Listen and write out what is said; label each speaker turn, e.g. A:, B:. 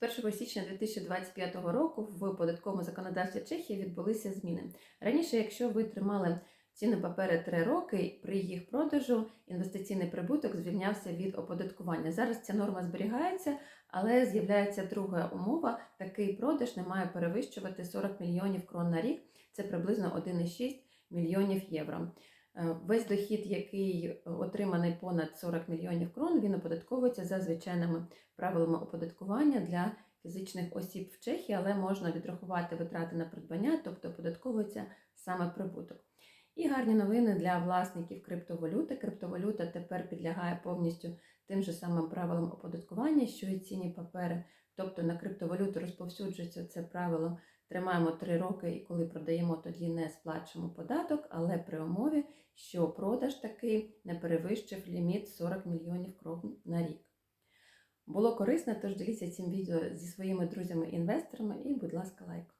A: З 1 січня 2025 року в податковому законодавстві Чехії відбулися зміни. Раніше, якщо ви тримали цінні папери 3 роки, при їх продажу інвестиційний прибуток звільнявся від оподаткування. Зараз ця норма зберігається, але з'являється друга умова: такий продаж не має перевищувати 40 мільйонів крон на рік, це приблизно 1,6 мільйонів євро. Е, Весь дохід, який отриманий понад 40 мільйонів крон, він оподатковується за звичайними правилами оподаткування для фізичних осіб в Чехії, але можна відрахувати витрати на придбання, тобто оподатковується саме прибуток. І гарні новини для власників криптовалюти. Криптовалюта тепер підлягає повністю тим же самим правилам оподаткування, що і цінні папери. Тобто на криптовалюту розповсюджується це правило. Тримаємо 3 роки, і коли продаємо, тоді не сплачуємо податок, але при умові, що продаж такий не перевищив ліміт 40 мільйонів крон на рік. Було корисно, тож діліться цим відео зі своїми друзями-інвесторами і, будь ласка, лайк.